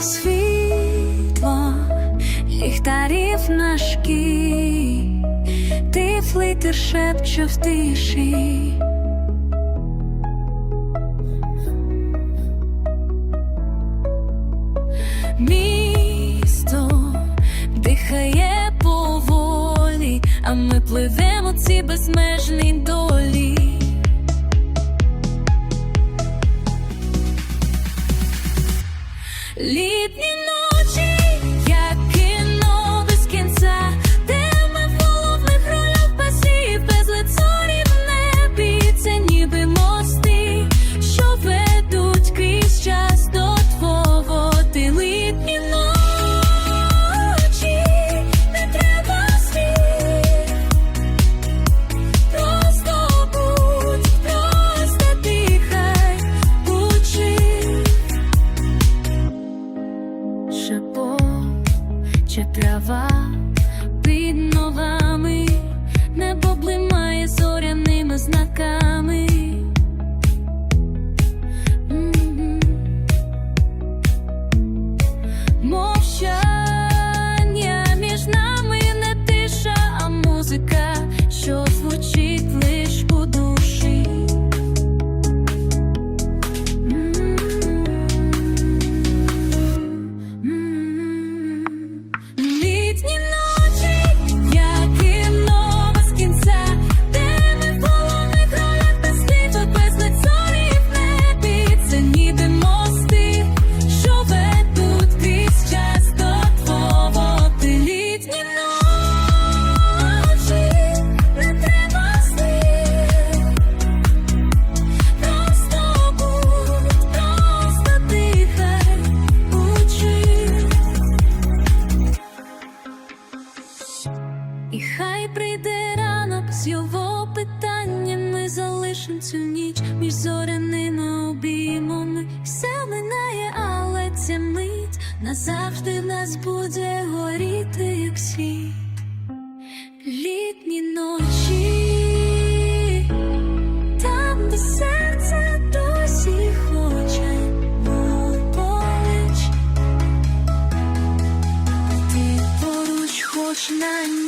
Світло ліхтарів на шкіль, ти флитер шепче в тиші. Місто дихає а ми пливемо ці безмежні долі. Літні ночі плаче трава. І хай прийде ранок з його питанням Ми залишим цю ніч між зоряними обіймами Все минає, але ця мить назавжди в нас буде горіти, як світ літні ночі. там де серце досі хоче. Хоч на ні.